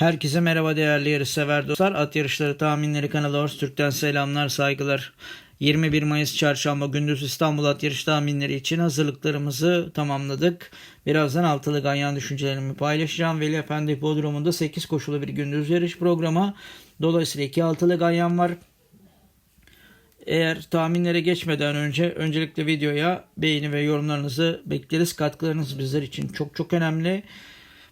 Herkese merhaba değerli yarışsever dostlar. At Yarışları Tahminleri kanalı Horse Türk'ten selamlar, saygılar. 21 Mayıs Çarşamba gündüz İstanbul At Yarış tahminleri için hazırlıklarımızı tamamladık. Birazdan altılı ganyan düşüncelerimi paylaşacağım. Veli Efendi Bodrum'unda 8 koşulu bir gündüz yarış programı. Dolayısıyla 2 altılı ganyan var. Eğer tahminlere geçmeden önce öncelikle videoya beğeni ve yorumlarınızı bekleriz. Katkılarınız bizler için çok çok önemli.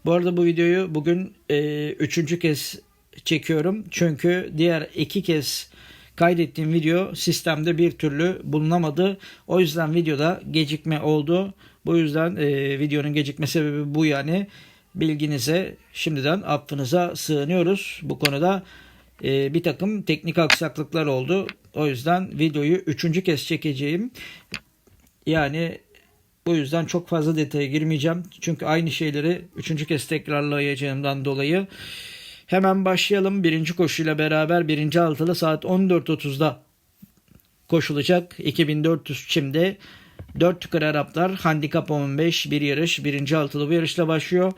Bu arada bu videoyu bugün e, üçüncü kez çekiyorum. Çünkü diğer iki kez kaydettiğim video sistemde bir türlü bulunamadı. O yüzden videoda gecikme oldu. Bu yüzden e, videonun gecikme sebebi bu yani. Bilginize şimdiden affınıza sığınıyoruz. Bu konuda e, bir takım teknik aksaklıklar oldu. O yüzden videoyu üçüncü kez çekeceğim. Yani bu yüzden çok fazla detaya girmeyeceğim. Çünkü aynı şeyleri üçüncü kez tekrarlayacağımdan dolayı. Hemen başlayalım. Birinci koşuyla beraber birinci altılı saat 14.30'da koşulacak. 2400 çimde 4 tükür Araplar handikap 15 bir yarış. Birinci altılı bu yarışla başlıyor.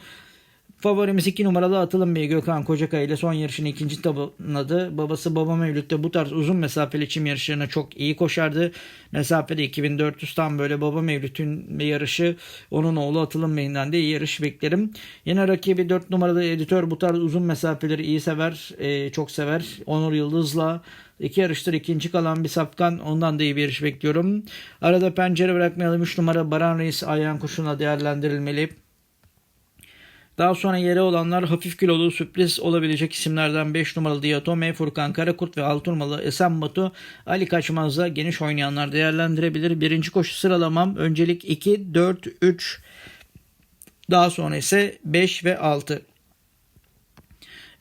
Favorimiz 2 numaralı Atılım Bey Gökhan Kocakay ile son yarışını ikinci tamamladı. Babası Baba Mevlüt'te bu tarz uzun mesafeli çim yarışlarına çok iyi koşardı. Mesafede 2400 tam böyle Baba Mevlüt'ün bir yarışı. Onun oğlu Atılım Bey'inden de iyi yarış beklerim. Yine rakibi 4 numaralı editör bu tarz uzun mesafeleri iyi sever. e, çok sever. Onur Yıldız'la İki yarıştır ikinci kalan bir safkan. Ondan da iyi bir yarış bekliyorum. Arada pencere bırakmayalım. 3 numara Baran Reis Ayhan Kuşu'na değerlendirilmeli. Daha sonra yere olanlar hafif kilolu sürpriz olabilecek isimlerden 5 numaralı Diyatome, Furkan Karakurt ve 6 numaralı Esen Batu, Ali Kaçmaz'da geniş oynayanlar değerlendirebilir. Birinci koşu sıralamam öncelik 2, 4, 3, daha sonra ise 5 ve 6.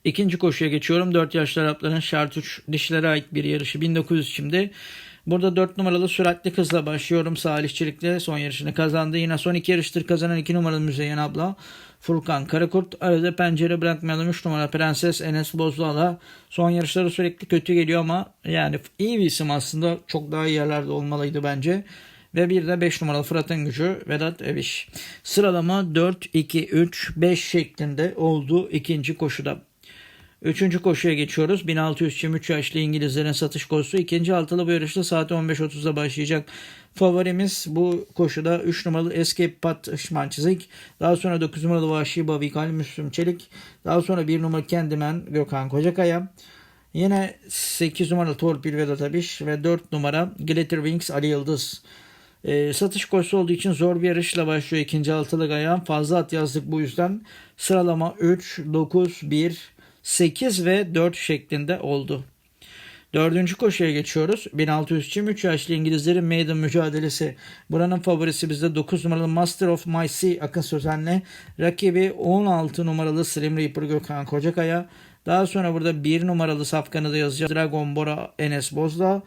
İkinci koşuya geçiyorum. 4 yaşlı Arapların şart 3 dişlere ait bir yarışı 1900 şimdi. Burada 4 numaralı süratli kızla başlıyorum. Salih Çelik'le son yarışını kazandı. Yine son iki yarıştır kazanan 2 numaralı Müzeyyen abla. Furkan Karakurt arada pencere bırakmayalım 3 numara Prenses Enes Bozlu'la son yarışları sürekli kötü geliyor ama yani iyi bir isim aslında çok daha iyi yerlerde olmalıydı bence. Ve bir de 5 numaralı Fırat'ın gücü Vedat Eviş. Sıralama 4, 2, 3, 5 şeklinde oldu ikinci koşuda. Üçüncü koşuya geçiyoruz. 1600 çim 3 yaşlı İngilizlerin satış koşusu. İkinci altılı bu yarışta saat 15.30'da başlayacak. Favorimiz bu koşuda 3 numaralı Escape Pat Şmançizik. Daha sonra 9 numaralı Vahşi Bavikal Müslüm Çelik. Daha sonra 1 numaralı Kendimen Gökhan Kocakaya. Yine 8 numaralı Torpil Vedat Abiş ve 4 numara Glitter Wings Ali Yıldız. E, satış koşusu olduğu için zor bir yarışla başlıyor ikinci altılı ayağım. Fazla at yazdık bu yüzden. Sıralama 3, 9, 1, 8 ve 4 şeklinde oldu. Dördüncü koşuya geçiyoruz. 1600 çim 3 yaşlı İngilizlerin maiden mücadelesi. Buranın favorisi bizde 9 numaralı Master of My Sea Akın Sözen'le. Rakibi 16 numaralı Slim Reaper Gökhan Kocakaya. Daha sonra burada 1 numaralı safkanı da yazacağız. Dragon Bora Enes Bozda.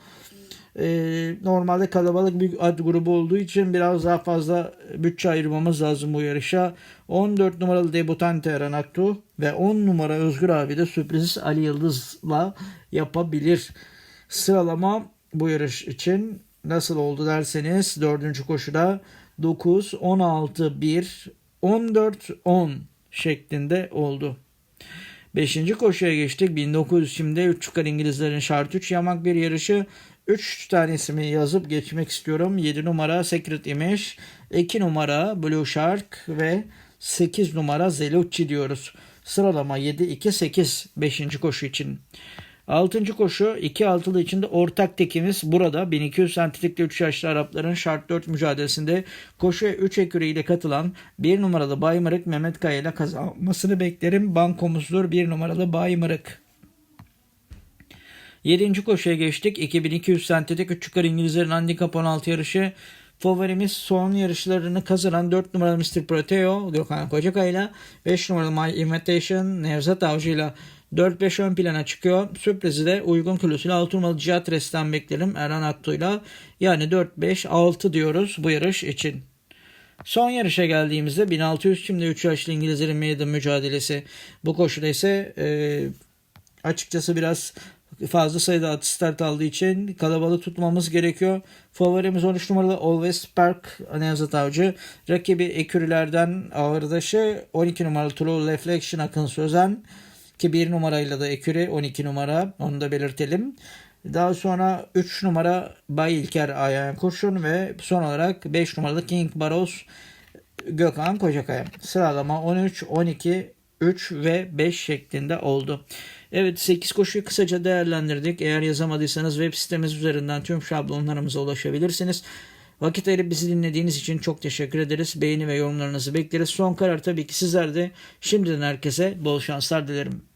Ee, normalde kalabalık bir ad grubu olduğu için biraz daha fazla bütçe ayırmamız lazım bu yarışa. 14 numaralı debutante Eren Aktu ve 10 numara Özgür abi de sürpriz Ali Yıldız'la yapabilir. Sıralama bu yarış için nasıl oldu derseniz 4. koşuda 9, 16, 1, 14, 10 şeklinde oldu. Beşinci koşuya geçtik. 1900 şimdi 3 çıkar İngilizlerin şart 3 yamak bir yarışı. 3 tanesini yazıp geçmek istiyorum. 7 numara Secret Image, 2 numara Blue Shark ve 8 numara Zelucci diyoruz. Sıralama 7, 2, 8 5. koşu için. 6. koşu 2 altılı içinde ortak tekimiz burada 1200 santilikli 3 yaşlı Arapların şart 4 mücadelesinde koşuya 3 ekürüyle katılan 1 numaralı Baymırık Mehmet Kaya ile kazanmasını beklerim. Bankomuzdur 1 numaralı Baymırık. 7. koşuya geçtik. 2200 sentetik 3 çıkar İngilizlerin handikap 16 yarışı. Favorimiz son yarışlarını kazanan 4 numaralı Mr. Proteo Gökhan Kocakay ile 5 numaralı My Invitation Nevzat Avcı ile 4-5 ön plana çıkıyor. Sürprizi de uygun kilosuyla 6 numaralı Cihatres'ten beklerim Erhan Aktu'yla. Yani 4-5-6 diyoruz bu yarış için. Son yarışa geldiğimizde 1600 şimdi 3 yaşlı İngilizlerin meydan mücadelesi. Bu koşuda ise e, açıkçası biraz fazla sayıda at start aldığı için kalabalık tutmamız gerekiyor. Favorimiz 13 numaralı Always Park Nevzat Avcı. Rakibi Ekürülerden ağırdaşı 12 numaralı True Reflection Akın Sözen. Ki 1 numarayla da Eküri 12 numara onu da belirtelim. Daha sonra 3 numara Bay İlker Ayayan Kurşun ve son olarak 5 numaralı King Baros Gökhan Kocakaya. Sıralama 13, 12, 3 ve 5 şeklinde oldu. Evet 8 koşuyu kısaca değerlendirdik. Eğer yazamadıysanız web sitemiz üzerinden tüm şablonlarımıza ulaşabilirsiniz. Vakit ayırıp bizi dinlediğiniz için çok teşekkür ederiz. Beğeni ve yorumlarınızı bekleriz. Son karar tabii ki sizlerde. Şimdiden herkese bol şanslar dilerim.